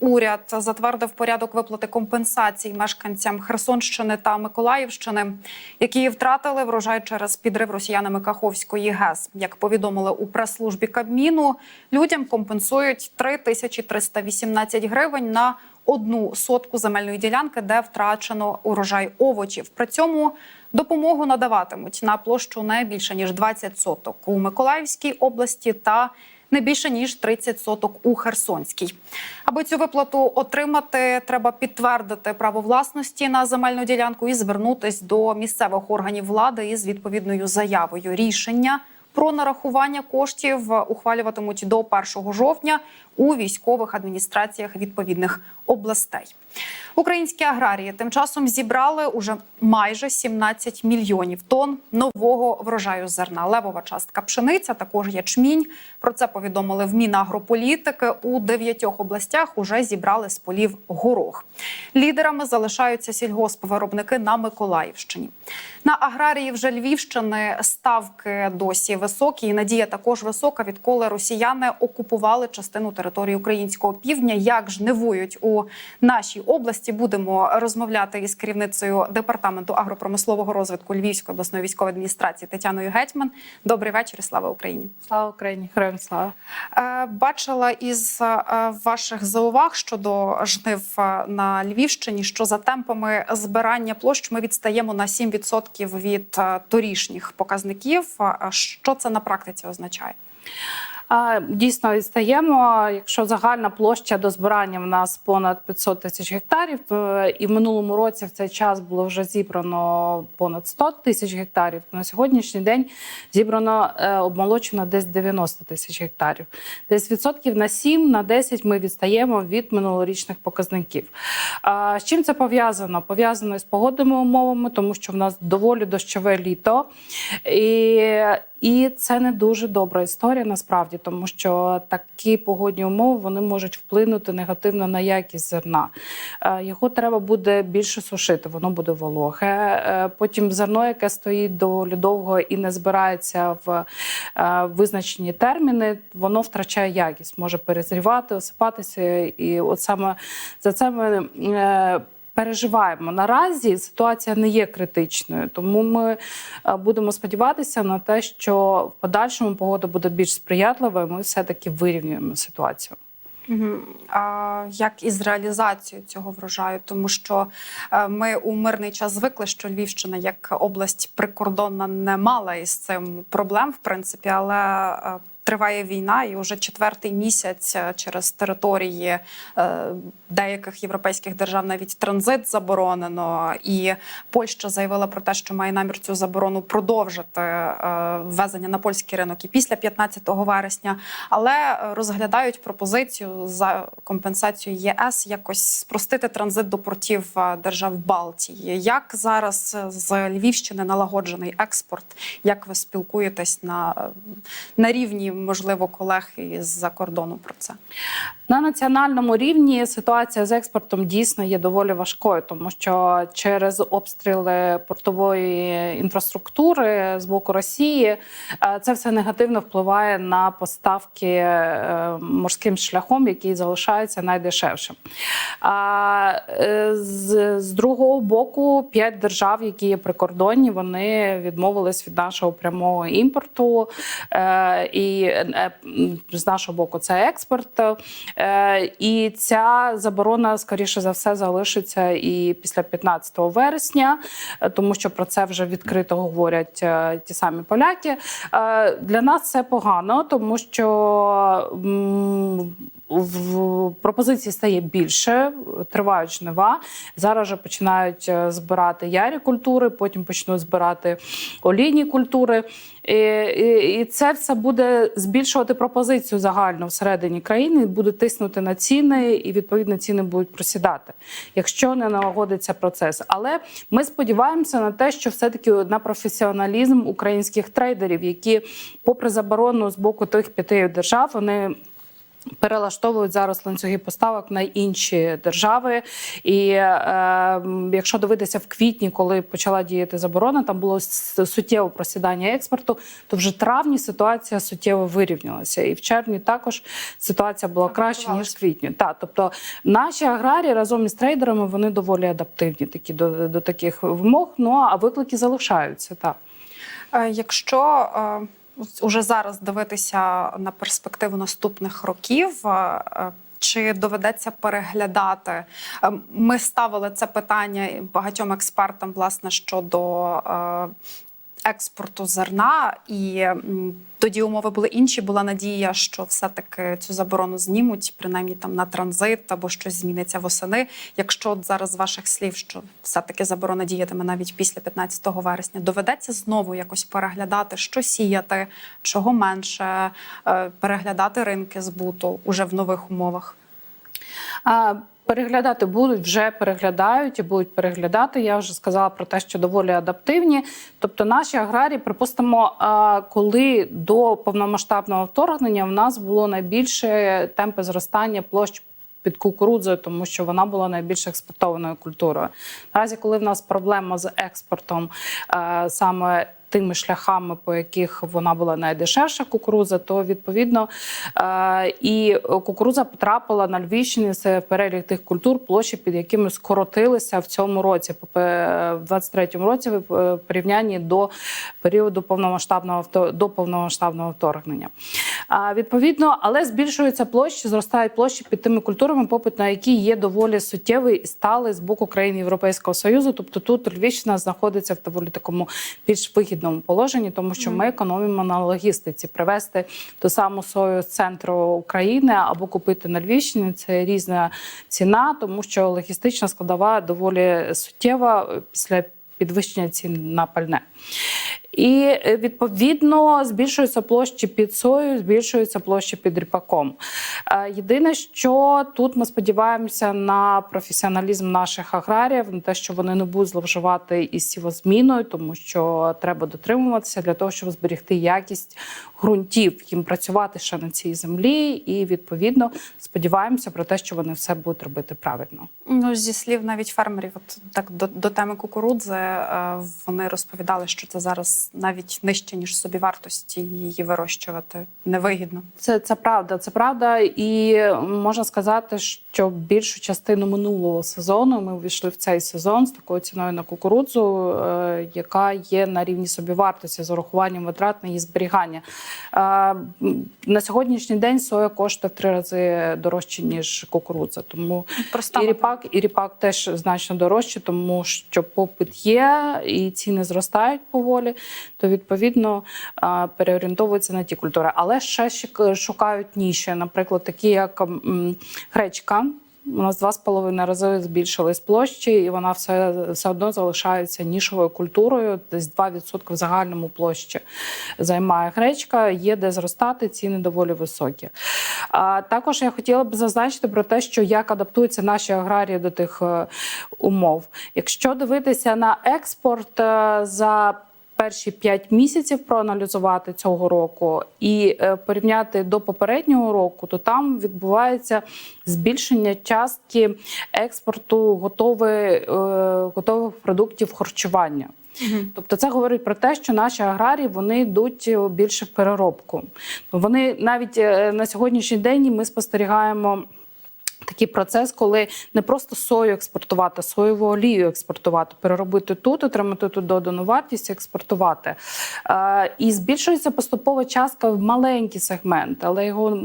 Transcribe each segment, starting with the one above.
Уряд затвердив порядок виплати компенсацій мешканцям Херсонщини та Миколаївщини, які втратили врожай через підрив росіянами Каховської ГЕС. Як повідомили у прес-службі Кабміну, людям компенсують 3318 гривень на одну сотку земельної ділянки, де втрачено урожай овочів. При цьому допомогу надаватимуть на площу не більше ніж 20 соток у Миколаївській області та не більше ніж 30 соток у Херсонській. Аби цю виплату отримати, треба підтвердити право власності на земельну ділянку і звернутись до місцевих органів влади із відповідною заявою. Рішення про нарахування коштів ухвалюватимуть до 1 жовтня у військових адміністраціях відповідних областей. Українські аграрії тим часом зібрали уже майже 17 мільйонів тонн нового врожаю зерна. Левова частка пшениця, також ячмінь. Про це повідомили в Мінагрополітики. У дев'ятьох областях уже зібрали з полів горох. Лідерами залишаються сільгоспвиробники на Миколаївщині. На аграрії вже Львівщини ставки досі високі. І надія також висока, відколи росіяни окупували частину території українського півдня. Як жнивують у нашій області? Будемо розмовляти із керівницею департаменту агропромислового розвитку Львівської обласної військової адміністрації Тетяною Гетьман. Добрий вечір, слава Україні. Слава Україні, героям слава. Е, Бачила із е, ваших зауваг щодо жнив е, на Львівщині, що за темпами збирання площ ми відстаємо на 7% від торішніх показників. Що це на практиці означає? Дійсно відстаємо. Якщо загальна площа до збирання в нас понад 500 тисяч гектарів, е, і в минулому році в цей час було вже зібрано понад 100 тисяч гектарів, на сьогоднішній день зібрано е, обмолочено десь 90 тисяч гектарів. Десь відсотків на 7, на 10 ми відстаємо від минулорічних показників. З чим це пов'язано? Пов'язано з погодними умовами, тому що в нас доволі дощове літо. І і це не дуже добра історія насправді, тому що такі погодні умови вони можуть вплинути негативно на якість зерна. Е, Його треба буде більше сушити, воно буде вологе. Е, Потім зерно, яке стоїть доволі довго і не збирається в е, визначені терміни, воно втрачає якість, може перезрівати, осипатися. І от саме за це ми. Переживаємо наразі. Ситуація не є критичною, тому ми е, будемо сподіватися на те, що в подальшому погода буде більш сприятлива. і Ми все таки вирівнюємо ситуацію. А як із реалізацією цього врожаю? Тому що е, ми у мирний час звикли, що Львівщина як область прикордонна не мала із цим проблем, в принципі, але е, триває війна, і вже четвертий місяць е, через території е, деяких європейських держав навіть транзит заборонено. І Польща заявила про те, що має намір цю заборону продовжити е, ввезення на польський ринок і після 15 вересня, але розглядають пропозицію за компенсацію ЄС якось спростити транзит до портів держав Балтії. Як зараз з Львівщини налагоджений експорт? Як ви спілкуєтесь на, на рівні, можливо, колег із-за кордону про це? На національному рівні ситуація з експортом дійсно є доволі важкою, тому що через обстріли портової інфраструктури з боку Росії е, це все негативно впливає на поставки е, морським шляхом, який залишається найдешевшим. А е, з, другого боку, п'ять держав, які є прикордонні, вони відмовились від нашого прямого імпорту, і з нашого боку це експорт. Е, І ця заборона, скоріше за все, залишиться і після 15 вересня, е, тому що про це вже відкрито говорять е, ті самі поляки. Е, Для нас це погано, тому що. В пропозиції стає більше, тривають жнива. Зараз вже починають е, збирати ярі культури, потім почнуть збирати олійні культури. І, і, і це все буде збільшувати пропозицію загально всередині країни, буде тиснути на ціни, і відповідно ціни будуть просідати, якщо не налагодиться процес. Але ми сподіваємося на те, що все-таки на професіоналізм українських трейдерів, які, попри заборону з боку тих п'яти держав, вони Перелаштовують зараз ланцюги поставок на інші держави, і е, якщо дивитися в квітні, коли почала діяти заборона, там було с- суттєве просідання експорту, то вже в травні ситуація суттєво вирівнялася, і в червні також ситуація була краще ніж в квітні. Так, тобто наші аграрії разом із трейдерами вони доволі адаптивні такі до, до таких вимог. Ну а виклики залишаються так. Е, Якщо е, уже зараз дивитися на перспективу наступних років. е, е, Чи доведеться переглядати? Е, Ми ставили це питання багатьом експертам, власне, щодо експорту зерна, і тоді умови були інші. Була надія, що все-таки цю заборону знімуть, принаймні там на транзит або щось зміниться восени. Якщо от зараз з ваших слів, що все-таки заборона діятиме навіть після 15 вересня, доведеться знову якось переглядати, що сіяти, чого менше, е, переглядати ринки збуту уже в нових умовах. Переглядати будуть, вже переглядають і будуть переглядати. Я вже сказала про те, що доволі адаптивні. Тобто, наші аграрії, припустимо, коли до повномасштабного вторгнення в нас було найбільше темпи зростання площ. Під кукурудзою, тому що вона була найбільш експортованою культурою. Наразі, коли в нас проблема з експортом е, саме тими шляхами, по яких вона була найдешевша кукурудза, то відповідно е, і кукурудза потрапила на Львівщині це перелік тих культур, площі, під якими скоротилися в цьому році, в 23-му році в е, порівнянні до періоду повномасштабного до повномасштабного вторгнення. Відповідно, але збільшуються площі, зростають площі під тими культурами, попит на які є доволі суттєвий і сталий з боку країн Європейського союзу. Тобто тут Львівщина знаходиться в доволі такому більш вигідному положенні, тому що ми економимо на логістиці. Привезти ту саму сою з центру України або купити на Львівщині це різна ціна, тому що логістична складова доволі суттєва е, після підвищення цін на пальне. І е, відповідно збільшуються площі під сою, збільшуються площі під ріпаком. Е, Єдине, що тут ми сподіваємося на професіоналізм наших аграріїв, на те, що вони не будуть зловживати із сівозміною, тому що треба дотримуватися для того, щоб зберегти якість ґрунтів, їм працювати ще на цій землі, і відповідно сподіваємося про те, що вони все будуть робити правильно. Ну, зі слів навіть фермерів, от так до, до теми кукурудзи, е, вони розповідали, що це зараз навіть нижче ніж собівартості її вирощувати невигідно. Це, це правда, це правда, і можна сказати, що більшу частину минулого сезону ми увійшли в цей сезон з такою ціною на кукурудзу, е, яка є на рівні собівартості з урахуванням витрат на її зберігання. Е, на сьогоднішній день соя коштує в три рази дорожче ніж кукурудза. Тому Проста і ріпак, і ріпак теж значно дорожче, тому що попит є і ціни зростають поволі. То відповідно переорієнтовуються на ті культури. Але ще шукають ніші, наприклад, такі як гречка. У нас два з половиною рази збільшились площі, і вона все, все одно залишається нішовою культурою. Десь 2% в загальному площі займає гречка. Є де зростати, ціни доволі високі. А також я хотіла б зазначити про те, що як адаптуються наші аграрії до тих е, умов. Якщо дивитися на експорт е, за перші 5 місяців проаналізувати цього року і е, порівняти до попереднього року, то там відбувається збільшення частки експорту готових, е, готових продуктів харчування. Тобто це говорить про те, що наші аграрії вони йдуть більше в переробку. Вони навіть е, на сьогоднішній день ми спостерігаємо. Такий процес, коли не просто сою експортувати, а соєву олію експортувати, переробити тут, отримати тут додану вартість, експортувати. Е, і збільшується поступова частка в маленький сегмент, але його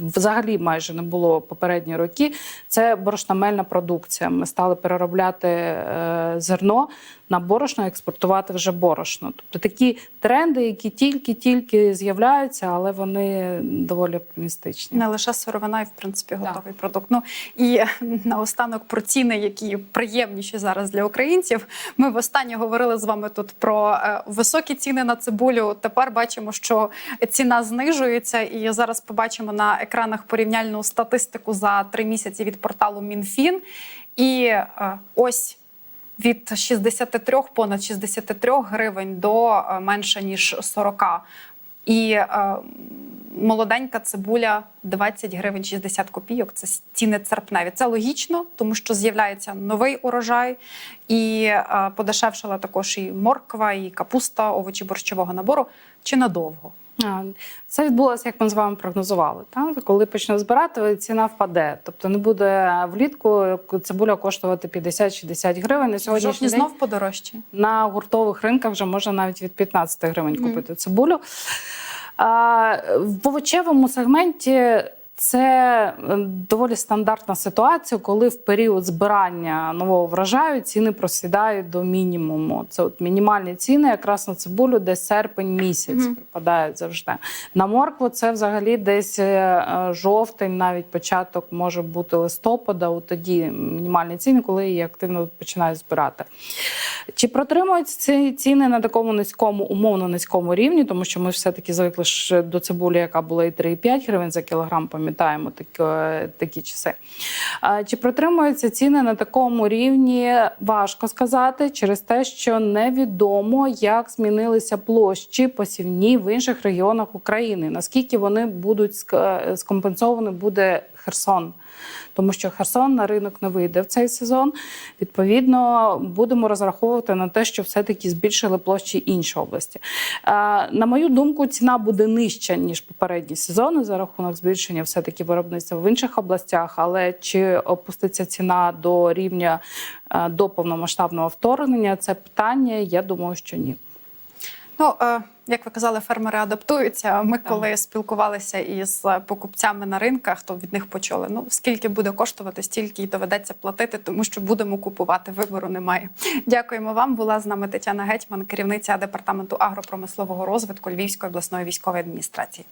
взагалі майже не було попередні роки. Це борошномельна продукція. Ми стали переробляти е, зерно на борошно, експортувати вже борошно. Тобто такі тренди, які тільки-тільки з'являються, але вони доволі оптимістичні. Не лише сировина, і в принципі готовий продукт. Ну і наостанок про ціни, які приємніші зараз для українців. Ми востаннє говорили з вами тут про е, високі ціни на цибулю. Тепер бачимо, що ціна знижується, і зараз побачимо на екранах порівняльну статистику за три місяці від порталу МінФін. І е, ось. Від 63, понад 63 гривень до е, менше ніж 40. І е, молоденька цибуля 20 гривень 60 копійок. Це ціни церпневі. Це логічно, тому що з'являється новий урожай, і е, подешевшала також і морква, і капуста, овочі борщового набору. Чи надовго? Це відбулося, як ми з вами прогнозували. Та? Коли почне збирати, ціна впаде. Тобто не буде влітку цибуля коштувати 50-60 гривень. На В сьогоднішній день знов подорожче. на гуртових ринках вже можна навіть від 15 гривень купити цибулю. А, в овочевому сегменті це е, доволі стандартна ситуація, коли в період збирання нового врожаю ціни просідають до мінімуму. Це от мінімальні ціни, якраз на цибулю, десь серпень місяць припадають завжди. На моркву це взагалі десь е, е, жовтень, навіть початок може бути листопада. От тоді мінімальні ціни, коли її активно починають збирати. Чи протримуються ці ціни на такому низькому, умовно низькому рівні, тому що ми все-таки звикли до цибулі, яка була і 3,5 гривень за кілограм, пам'ятаємо такі, такі часи. Чи протримуються ціни на такому рівні? Важко сказати, через те, що невідомо, як змінилися площі посівні в інших регіонах України. Наскільки вони будуть скомпенсовані буде Херсон тому що Херсон на ринок не вийде в цей сезон. Відповідно, будемо розраховувати на те, що все-таки збільшили площі інші області. Е, На мою думку, ціна буде нижча ніж попередні сезони за рахунок збільшення все-таки виробництва в інших областях. Але чи опуститься ціна до рівня е, до повномасштабного вторгнення? Це питання. Я думаю, що ні. Ну, е, як ви казали, фермери адаптуються. Ми коли спілкувалися із покупцями на ринках, то від них почули. Ну скільки буде коштувати, стільки й доведеться платити, тому що будемо купувати. Вибору немає. Дякуємо вам. Була з нами Тетяна Гетьман, керівниця департаменту агропромислового розвитку Львівської обласної військової адміністрації.